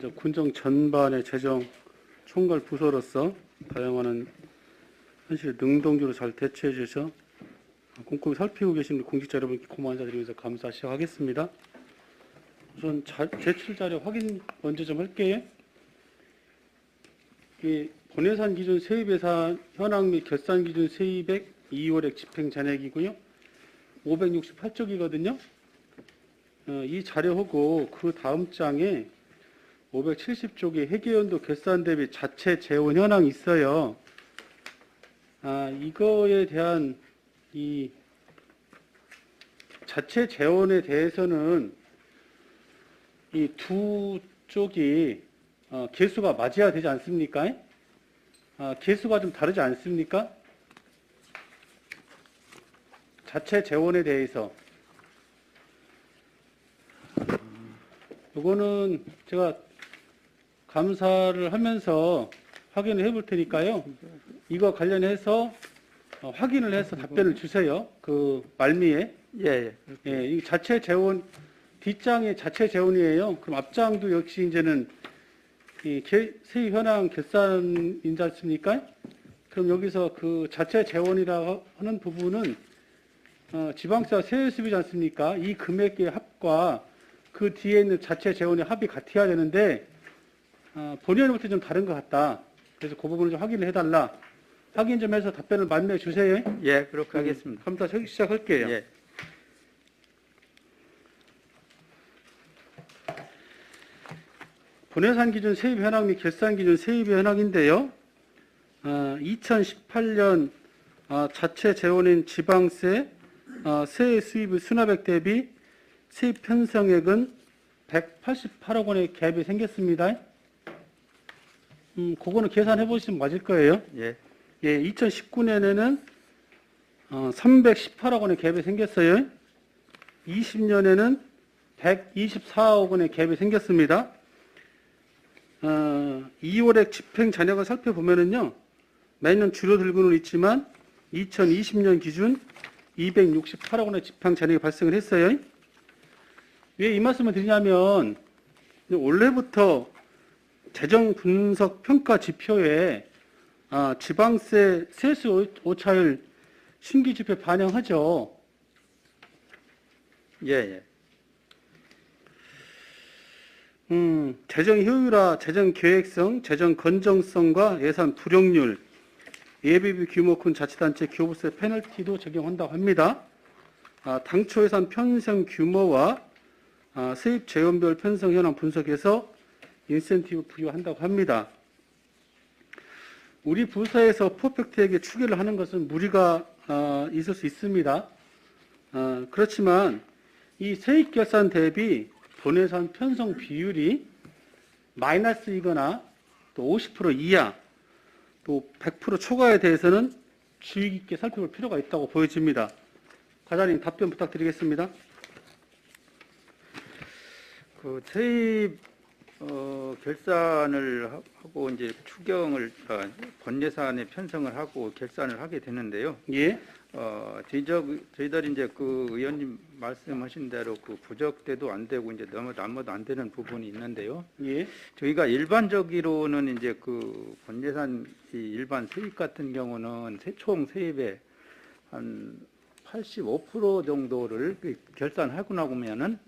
이제 군정 전반의 재정 총괄 부서로서 다양한 현실 능동적으로 잘 대처해 주셔서 꼼꼼히 살피고 계신 공직자 여러분께 고마운 인사드리면서 감사 시작하겠습니다. 우선 자, 제출 자료 확인 먼저 좀 할게요. 이 본예산 기준 세입 예산 현황 및 결산 기준 세입액 2월액 집행 잔액이고요. 568쪽이거든요. 어, 이 자료하고 그 다음 장에 570쪽에 회계연도 결산 대비 자체 재원 현황이 있어요. 아, 이거에 대한 이 자체 재원에 대해서는 이 두 쪽이 어, 개수가 맞아야 되지 않습니까? 아, 개수가 좀 다르지 않습니까? 자체 재원에 대해서 이거는 제가 감사를 하면서 확인을 해볼 테니까요. 이거 관련해서 어, 확인을 해서 답변을 주세요. 그 말미에. 예, 예. 예, 이 자체 재원 뒷장이 자체 재원이에요. 그럼 앞장도 역시 이제는 이 개- 세입 현황 결산인지 않습니까? 그럼 여기서 그 자체 재원이라고 하는 부분은 어, 지방세 세수비지 않습니까? 이 금액의 합과 그 뒤에 있는 자체 재원의 합이 같아야 되는데 어, 본연부터 좀 다른 것 같다. 그래서 그 부분을 좀 확인을 해달라. 확인 좀 해서 답변을 만나해 주세요. 예, 그렇게 하겠습니다. 감사 시작할게요. 예. 본예산 기준 세입 현황 및 결산 기준 세입 현황인데요. 어, 2018년 어, 자체 재원인 지방세 어, 세액 수입의 순화백 대비 세입 편성액은 188억 원의 갭이 생겼습니다. 음, 그거는 계산해 보시면 맞을 거예요. 예. 예, 2019년에는 어, 318억 원의 갭이 생겼어요. 20년에는 124억 원의 갭이 생겼습니다. 어, 2월에 집행 잔액을 살펴보면은요, 매년 줄어들고는 있지만 2020년 기준 268억 원의 집행 잔액이 발생을 했어요. 왜 이 말씀을 드리냐면 올해부터 재정 분석 평가 지표에 아, 지방세 세수 오- 오차율 신규 지표 반영하죠. 예, 예. 음, 재정 효율화, 재정 계획성, 재정 건정성과 예산 불용률, 예비비 규모 큰 자치단체 교부세 페널티도 적용한다고 합니다. 아, 당초 예산 편성 규모와 아, 세입 재원별 편성 현황 분석해서 인센티브 부여한다고 합니다. 우리 부서에서 퍼펙트에게 추계를 하는 것은 무리가 아, 있을 수 있습니다. 아, 그렇지만 이 세입 결산 대비 본예산 편성 비율이 마이너스이거나 또 50% 이하 또 100% 초과에 대해서는 주의 깊게 살펴볼 필요가 있다고 보여집니다. 과장님 답변 부탁드리겠습니다. 그 세입 어, 결산을 하- 하고 이제 추경을 어, 본예산에 편성을 하고 결산을 하게 되는데요. 예, 어, 저희저, 저희들이 이제 그 의원님 말씀하신 대로 그 부적대도 안 되고 이제 너무 남아도 안 되는 부분이 있는데요. 예, 저희가 일반적으로는 이제 그 본예산 이 일반 세입 같은 경우는 세- 총 세입의 한85% 정도를 그 결산하고 나면은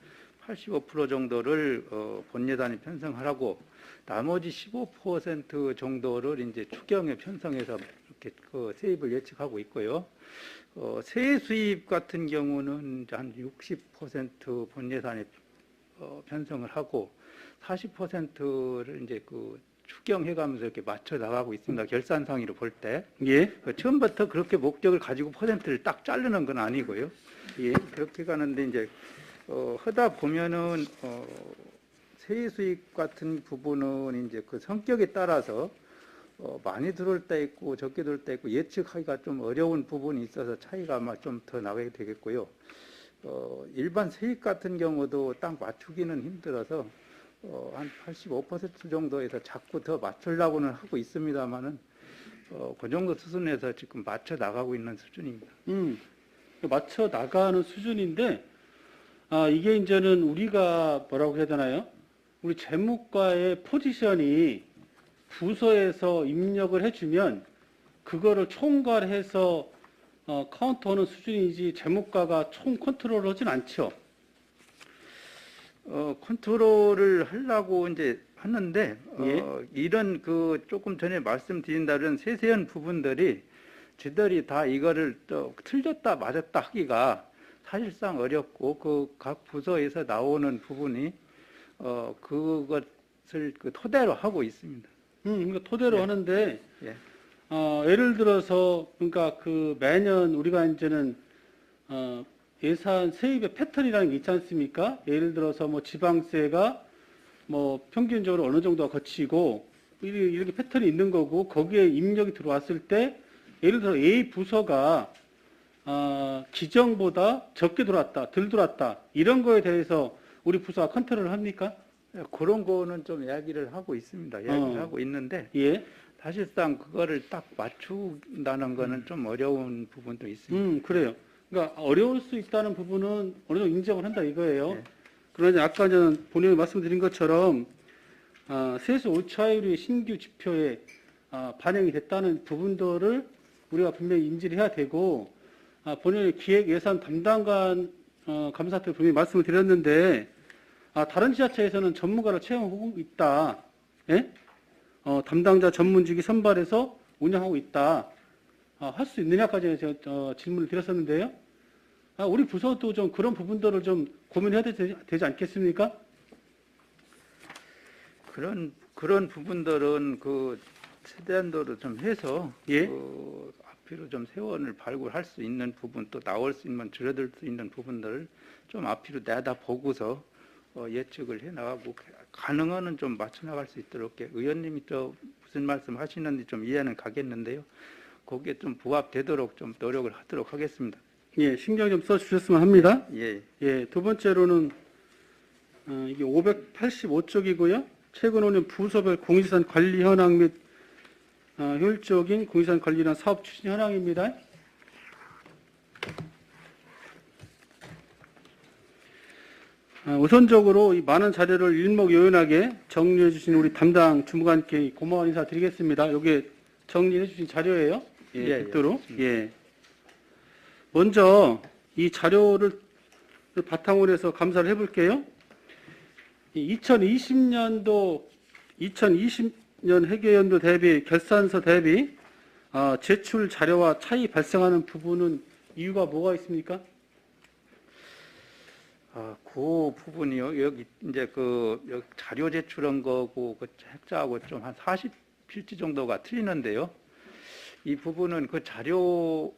85% 정도를 어, 본예산에 편성하라고 나머지 15% 정도를 이제 추경에 편성해서 이렇게 그 세입을 예측하고 있고요. 어, 세 수입 같은 경우는 한 60% 본예산에 어, 편성을 하고 40%를 이제 그 추경해가면서 이렇게 맞춰 나가고 있습니다. 결산상으로 볼 때. 예, 그 처음부터 그렇게 목적을 가지고 퍼센트를 딱 자르는 건 아니고요. 예, 그렇게 가는데 이제 어, 하다 보면은 어, 세입 수익 같은 부분은 이제 그 성격에 따라서 어, 많이 들어올 때 있고 적게 들어올 때 있고 예측하기가 좀 어려운 부분이 있어서 차이가 아마 좀 더 나게 되겠고요. 어, 일반 세입 같은 경우도 딱 맞추기는 힘들어서 어, 한 85% 정도에서 자꾸 더 맞추려고는 하고 있습니다만은 어, 그 정도 수준에서 지금 맞춰 나가고 있는 수준입니다. 음, 맞춰 나가는 수준인데, 아, 이게 이제는 우리가 뭐라고 해야 되나요? 우리 재무과의 포지션이 부서에서 입력을 해주면 그거를 총괄해서 어, 카운터하는 수준이지 재무과가 총 컨트롤을 하진 않죠. 어, 컨트롤을 하려고 이제 하는데 예. 어, 이런 그 조금 전에 말씀드린다는 세세한 부분들이 지들이 다 이거를 또 틀렸다 맞았다 하기가 사실상 어렵고 그 각 부서에서 나오는 부분이 어, 그것을 그 토대로 하고 있습니다. 음, 그러니까 토대로 예. 하는데 예. 어, 예를 들어서 그러니까 그 매년 우리가 이제는 어, 예산 세입의 패턴이라는 게 있지 않습니까? 예를 들어서 뭐 지방세가 뭐 평균적으로 어느 정도가 거치고 이렇게 패턴이 있는 거고 거기에 입력이 들어왔을 때 예를 들어 A 부서가 아, 기정보다 적게 들어왔다, 덜 들어왔다 이런 거에 대해서 우리 부서가 컨트롤을 합니까? 예, 그런 거는 좀 이야기를 하고 있습니다. 이야기를 어. 하고 있는데 예. 사실상 그거를 딱 맞춘다는 거는 좀 어려운 부분도 있습니다. 음, 그래요. 그러니까 어려울 수 있다는 부분은 어느 정도 인정을 한다 이거예요. 네. 그러나 아까 전 본인이 말씀드린 것처럼 아, 세수 오차율이 신규 지표에 아, 반영이 됐다는 부분들을 우리가 분명히 인지를 해야 되고 아, 본인의 기획 예산 담당관 어, 감사한테 분명히 말씀을 드렸는데 아, 다른 지자체에서는 전문가를 채용하고 있다. 예? 어, 담당자 전문직이 선발해서 운영하고 있다. 아, 할 수 있느냐까지 제가 어, 질문을 드렸었는데요. 아, 우리 부서도 좀 그런 부분들을 좀 고민해야 되지, 되지 않겠습니까? 그런 그런 부분들은 그 최대한도로 좀 해서 예. 그 앞으로 좀 세원을 발굴할 수 있는 부분 또 나올 수 있는 줄어들 수 있는 부분들을 좀 앞으로 내다 보고서 어, 예측을 해 나가고 가능한 한좀 맞춰 나갈 수 있도록 의원님이 또 무슨 말씀 하시는지 좀 이해는 가겠는데요. 거기에 좀 부합되도록 좀 노력을 하도록 하겠습니다. 예, 신경 좀 써주셨으면 합니다. 예, 예, 두 번째로는 어, 이게 585쪽이고요. 최근 5년 부서별 공유산 관리 현황 및 어, 효율적인 공유산 관리나 사업 추진 현황입니다. 어, 우선적으로 이 많은 자료를 일목요연하게 정리해 주신 우리 담당 주무관께 고마운 인사 드리겠습니다. 이게 정리해 주신 자료예요. 예, 예, 예, 별도로. 좋습니다. 예. 먼저 이 자료를 바탕으로 해서 감사를 해볼게요. 2020년도 2020 년 회계연도 대비 결산서 대비 어, 제출 자료와 차이 발생하는 부분은 이유가 뭐가 있습니까? 아, 그 부분이요. 여기 이제 그 자료 제출한 거고 그 책자하고 좀 한 40필지 정도가 틀리는데요. 이 부분은 그 자료는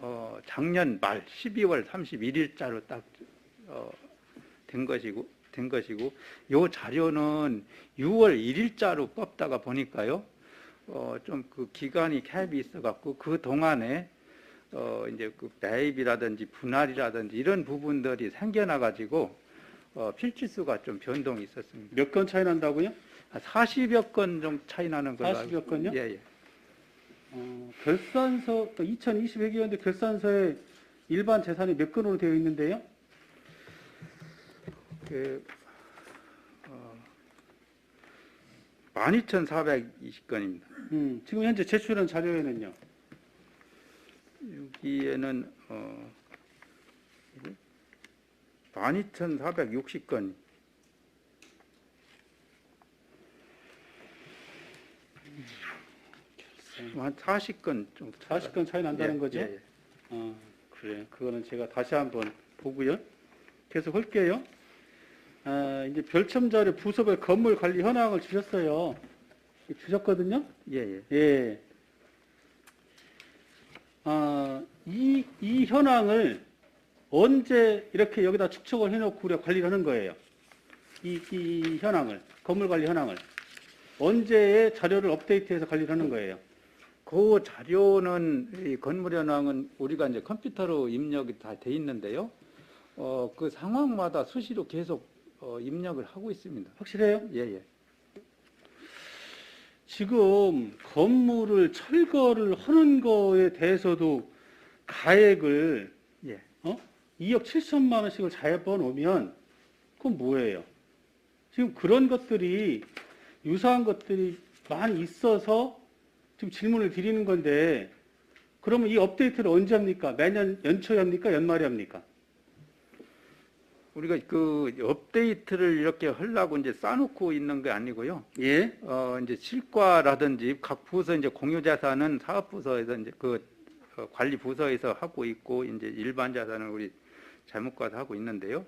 어, 작년 말 12월 31일자로 딱 어, 된 것이고 된 것이고 요 자료는 6월 1일자로 뽑다가 보니까요. 어, 좀 그 기간이 캡이 있어 갖고 그 동안에 어, 이제 그 매입이라든지 분할이라든지 이런 부분들이 생겨나 가지고 어, 필지수가 좀 변동이 있었습니다. 몇 건 차이 난다고요? 한 40여 건 정도 차이 나는 걸로 40여 건요? 예, 예. 어, 결산서 2020 회계연도 결산서에 일반 재산이 몇 건으로 되어 있는데요? 그 어, 12,420건입니다. 음, 지금 현재 제출한 자료에는요. 여기에는 어 12,460건. 한 40건 정도. 40건 차이 난다는 예, 거죠? 예, 예. 어, 그래. 그거는 제가 다시 한번 보고요. 계속 할게요. 아, 이제 별첨자료 부서별 건물 관리 현황을 주셨어요. 주셨거든요. 예, 예. 예. 아, 이, 이 현황을 언제 이렇게 여기다 축적을 해놓고 우리가 관리를 하는 거예요. 이, 이 현황을, 건물 관리 현황을. 언제의 자료를 업데이트해서 관리를 하는 거예요. 그 자료는 이 건물 현황은 우리가 이제 컴퓨터로 입력이 다 돼 있는데요. 어, 그 상황마다 수시로 계속 어, 입력을 하고 있습니다. 확실해요? 예, 예. 지금 건물을 철거를 하는 거에 대해서도 가액을 예. 어? 2억 7천만 원씩을 잡아 놓으면 그건 뭐예요? 지금 그런 것들이 유사한 것들이 많이 있어서 지금 질문을 드리는 건데 그러면 이 업데이트를 언제 합니까? 매년 연초에 합니까? 연말에 합니까? 우리가 그 업데이트를 이렇게 하려고 이제 쌓아놓고 있는 게 아니고요. 예. 어, 이제 실과라든지 각 부서 이제 공유 자산은 사업 부서에서 이제 그 어, 관리 부서에서 하고 있고 이제 일반 자산은 우리 재무과에서 하고 있는데요.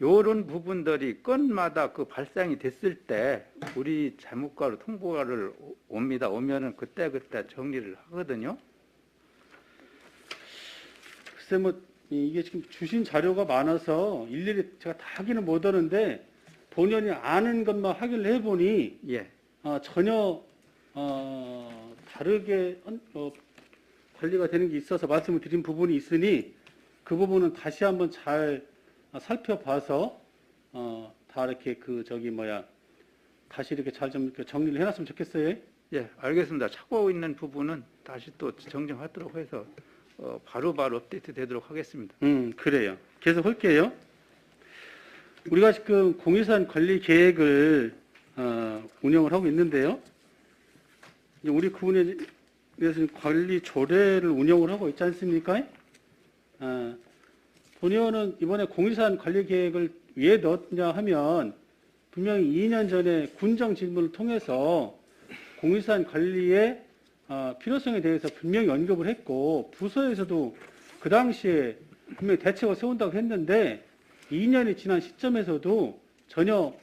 요런 부분들이 건마다 그 발생이 됐을 때 우리 재무과로 통보를 오- 옵니다. 오면은 그때 그때 정리를 하거든요. 글쎄 뭐 이- 이게 지금 주신 자료가 많아서 일일이 제가 다 확인을 못 하는데 본연이 아는 것만 확인을 해보니 예, 어, 전혀 어, 다르게 한- 어, 관리가 되는 게 있어서 말씀을 드린 부분이 있으니 그 부분은 다시 한번 잘 어, 살펴봐서 어, 다 이렇게 그 저기 뭐야 다시 이렇게 잘 좀 정리를 해놨으면 좋겠어요. 예, 알겠습니다. 찾고 있는 부분은 다시 또 정정하도록 해서 어, 바로 바로 업데이트 되도록 하겠습니다. 음, 그래요. 계속 할게요. 우리가 지금 공유산 관리 계획을 어, 운영을 하고 있는데요. 우리 구분에 대해서 관리 조례를 운영을 하고 있지 않습니까? 어, 본의원은 이번에 공유산 관리 계획을 왜 넣었냐 하면 분명히 2년 전에 군정 질문을 통해서 공유산 관리의 어, 필요성에 대해서 분명히 언급을 했고 부서에서도 그 당시에 분명히 대책을 세운다고 했는데 2년이 지난 시점에서도 전혀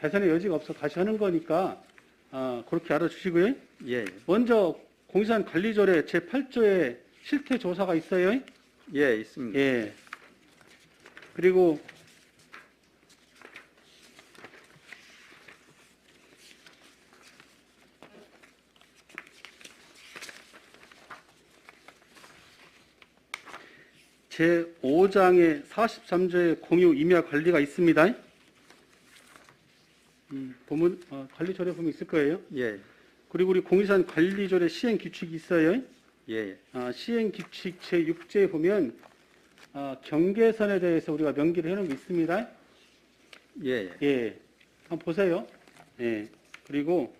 개선의 여지가 없어 다시 하는 거니까 어, 그렇게 알아주시고요. 예, 예. 먼저 공유산 관리조례 제8조에 실태 조사가 있어요. 예, 있습니다. 예. 그리고 제 5장의 43조의 공유 임야 관리가 있습니다. 음, 보면 어, 관리 조례 보면 있을 거예요. 예, 그리고 우리 공유산 관리조례 시행 규칙이 있어요. 예, 아, 시행 규칙 제 6조에 보면 아, 경계선에 대해서 우리가 명기를 해놓은 게 있습니다. 예, 예. 예, 한번 보세요. 예, 그리고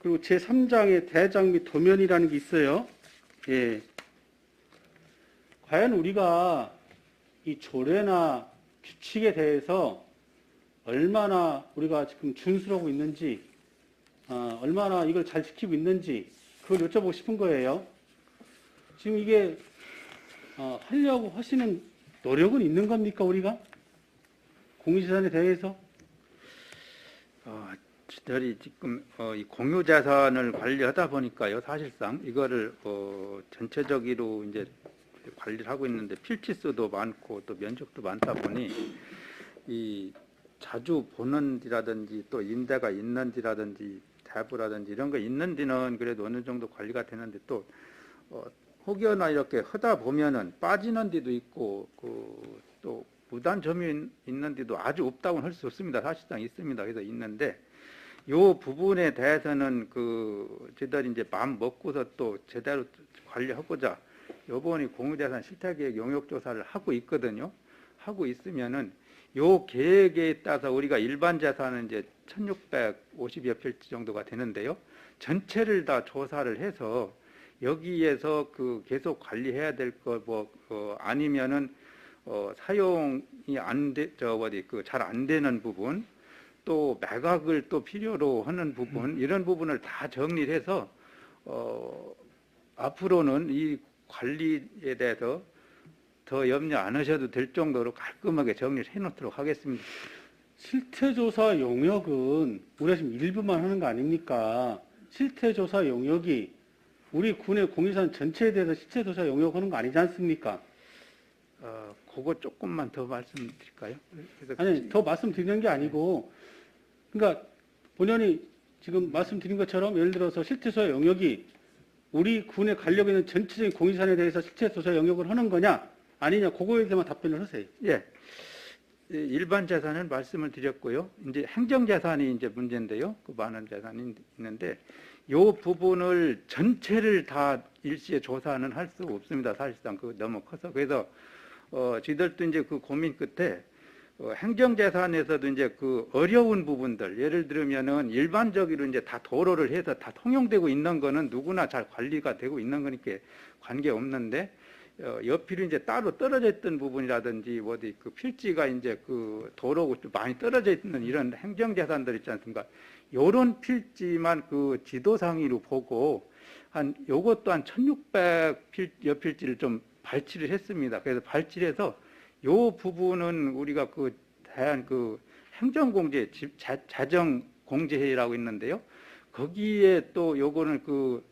그리고 제 3장에 대장 및 도면이라는 게 있어요. 예, 과연 우리가 이 조례나 규칙에 대해서 얼마나 우리가 지금 준수하고 있는지, 어, 얼마나 이걸 잘 지키고 있는지 그걸 여쭤보고 싶은 거예요. 지금 이게 어, 하려고 하시는 노력은 있는 겁니까 우리가 공유재산에 대해서? 어, 저들이 지금 어, 이 공유 자산을 관리하다 보니까요, 사실상 이거를 어, 전체적으로 이제 관리를 하고 있는데 필지수도 많고 또 면적도 많다 보니 이 자주 보는 데라든지 또 임대가 있는 데라든지 대부라든지 이런 거 있는 데는 그래도 어느 정도 관리가 되는데 또 어, 혹여나 이렇게 하다 보면은 빠지는 데도 있고 그 또 무단 점유 있는 데도 아주 없다고는 할 수 없습니다. 사실상 있습니다. 그래서 있는데 요 부분에 대해서는 그 저희들이 이제 마음 먹고서 또 제대로 관리하고자 요번에 공유재산 실태계획 용역조사를 하고 있거든요. 하고 있으면은 요 계획에 따라서 우리가 일반 자산은 이제 1650여 필지 정도가 되는데요. 전체를 다 조사를 해서 여기에서 그 계속 관리해야 될거뭐 어, 아니면은 어, 사용이 안 돼, 저 어디 그 잘 안 되는 부분 또 매각을 또 필요로 하는 부분 이런 부분을 다 정리를 해서 어, 앞으로는 이 관리에 대해서 더 염려 안 하셔도 될 정도로 깔끔하게 정리를 해놓도록 하겠습니다. 실태조사 용역은 우리가 지금 일부만 하는 거 아닙니까? 실태조사 용역이 우리 군의 공유산 전체에 대해서 실태조사 용역하는 거 아니지 않습니까? 어, 그거 조금만 더 말씀드릴까요? 아니 더 말씀드리는 게 아니고 그러니까 본연이 지금 말씀드린 것처럼 예를 들어서 실태조사 용역이 우리 군에 가려고 있는 전체적인 공유산에 대해서 실태조사 용역을 하는 거냐 아니냐 그거에 대해서만 답변을 하세요. 예. 이 일반 자산은 말씀을 드렸고요. 이제 행정 자산이 이제 문제인데요. 그 많은 자산이 있는데 요 부분을 전체를 다 일시에 조사는 할 수 없습니다. 사실상 그 너무 커서 그래서 어 저희들도 이제 그 고민 끝에 어, 행정재산에서도 이제 그 어려운 부분들 예를 들면은 일반적으로 이제 다 도로를 해서 다 통용되고 있는 거는 누구나 잘 관리가 되고 있는 거니까 관계 없는데 어, 옆으로 이제 따로 떨어져 있던 부분이라든지 뭐 어디 그 필지가 이제 그 도로고 좀 많이 떨어져 있는 이런 행정재산들 있지 않습니까? 요런 필지만 그 지도상으로 보고 한 요것도 한 1600 필 옆필지를 좀 발치를 했습니다. 그래서 발치해서 요 부분은 우리가 그 대한 그 행정공제 집 자, 자정 공제회의라고 있는데요. 거기에 또 요거는 그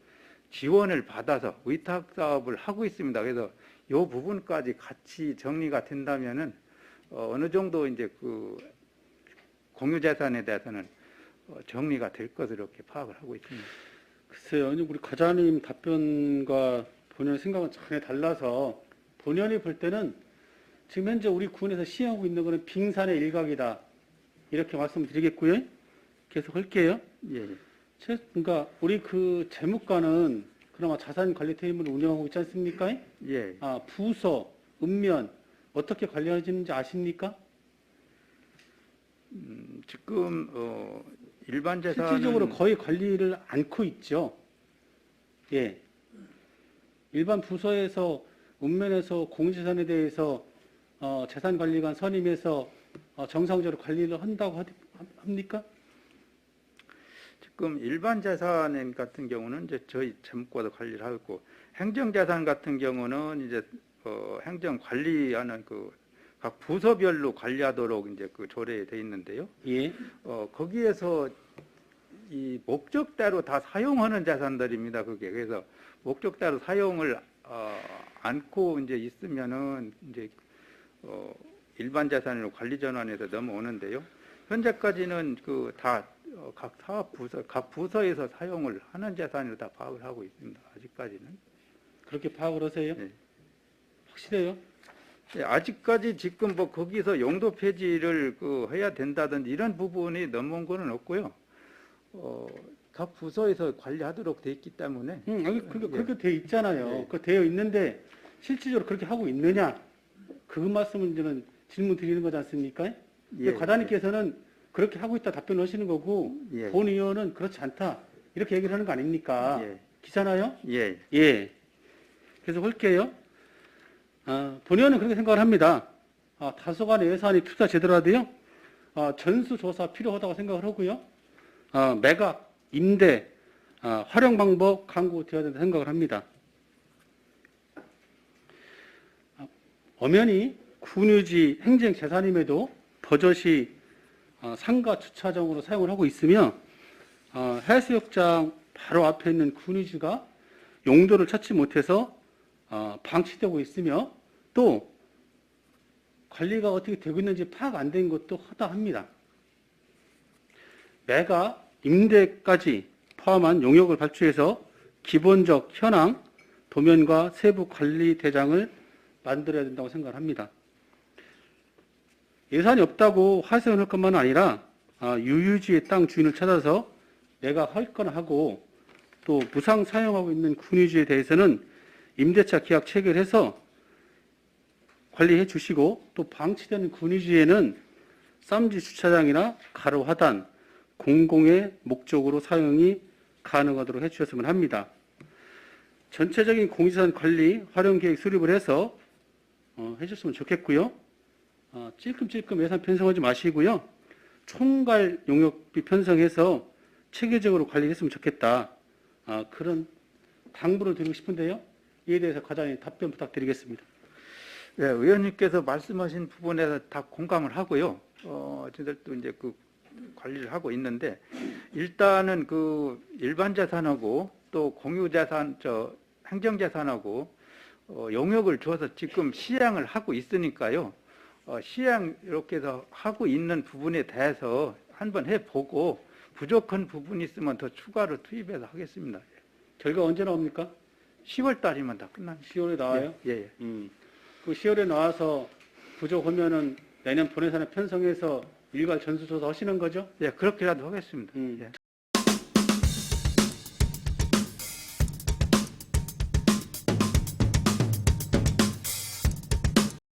지원을 받아서 의탁 사업을 하고 있습니다. 그래서 요 부분까지 같이 정리가 된다면은 어, 어느 정도 이제 그 공유 재산에 대해서는 어, 정리가 될 것으로 이렇게 파악을 하고 있습니다. 글쎄요, 아니, 우리 과장님 답변과 본연의 생각은 전혀 달라서 본연이 볼 때는 지금 현재 우리 군에서 시행하고 있는 것은 빙산의 일각이다. 이렇게 말씀드리겠고요. 계속 할게요. 예, 그러니까 우리 그 재무과는 그나마 자산관리팀을 운영하고 있지 않습니까? 예. 아, 부서, 읍면 어떻게 관리하시는지 아십니까? 음, 지금 어, 일반 재산은 실질적으로 거의 관리를 않고 있죠. 예. 일반 부서에서 읍면에서 공재산에 대해서 어, 재산관리관 선임해서 어, 정상적으로 관리를 한다고 하- 합니까? 지금 일반 재산 같은 경우는 이제 저희 재무과도 관리를 하고 있고 행정 재산 같은 경우는 이제 어, 행정 관리하는 그 각 부서별로 관리하도록 이제 그 조례돼 있는데요. 예. 어, 거기에서 이 목적대로 다 사용하는 자산들입니다. 그게 그래서 목적대로 사용을 어, 않고 이제 있으면은 이제 어, 일반 자산으로 관리 전환에서 넘어오는데요. 현재까지는 그 다 각 사업 부서 각 부서에서 사용을 하는 자산으로 다 파악을 하고 있습니다. 아직까지는. 그렇게 파악을 하세요? 네. 확실해요? 예, 아직까지 지금 뭐 거기서 용도 폐지를 그 해야 된다든지 이런 부분이 넘어온 거는 없고요. 어, 각 부서에서 관리하도록 돼 있기 때문에 응, 아니, 그렇게, 예. 그렇게 되어 있잖아요. 예. 그 되어 있는데 실질적으로 그렇게 하고 있느냐? 그 말씀을 저는 질문 드리는 거지 않습니까? 근데 과장님께서는 그렇게 하고 있다 답변을 하시는 거고 예. 본 의원은 그렇지 않다 이렇게 얘기를 하는 거 아닙니까? 예. 기잖아요. 예. 예. 그래서 볼게요. 아, 본 의원은 그렇게 생각을 합니다. 아, 다소간의 예산이 투자 제대로 하되요 아, 전수조사 필요하다고 생각을 하고요. 아, 매각, 임대, 아, 활용 방법 강구되어야 된다 생각을 합니다. 엄연히 군유지 행정 재산임에도 버젓이 어, 상가 주차장으로 사용을 하고 있으며 어, 해수욕장 바로 앞에 있는 군유지가 용도를 찾지 못해서 어, 방치되고 있으며 또 관리가 어떻게 되고 있는지 파악 안 된 것도 허다합니다. 매가 임대까지 포함한 용역을 발주해서 기본적 현황, 도면과 세부 관리 대장을 만들어야 된다고 생각합니다. 예산이 없다고 하소연할 것만 아니라 아, 유유지의 땅 주인을 찾아서 매각할 거나 하고 또 무상 사용하고 있는 군유지에 대해서는 임대차 계약 체결해서 관리해 주시고 또 방치되는 군유지에는 쌈지 주차장이나 가로 하단 공공의 목적으로 사용이 가능하도록 해 주셨으면 합니다. 전체적인 공유재산 관리 활용 계획 수립을 해서 어, 해줬으면 좋겠고요. 어, 찔끔찔끔 예산 편성하지 마시고요. 총괄 용역비 편성해서 체계적으로 관리했으면 좋겠다. 아, 그런 당부를 드리고 싶은데요. 이에 대해서 과장님 답변 부탁드리겠습니다. 예, 의원님께서 말씀하신 부분에서 다 공감을 하고요. 어, 저희들도 이제 그 관리를 하고 있는데 일단은 그 일반 자산하고 또 공유 자산 저 행정 자산하고 어, 용역을 줘서 지금 시행을 하고 있으니까요. 어, 시행 이렇게 해서 하고 있는 부분에 대해서 한번 해보고 부족한 부분이 있으면 더 추가로 투입해서 하겠습니다. 결과 언제 나옵니까? 10월 달이면 다 끝납니다. 10월에 나와요. 예, 예. 음. 그 10월에 나와서 부족하면은 내년 본예산에 편성해서 일괄 전수조사 하시는 거죠? 예, 그렇게라도 하겠습니다. 음. 예.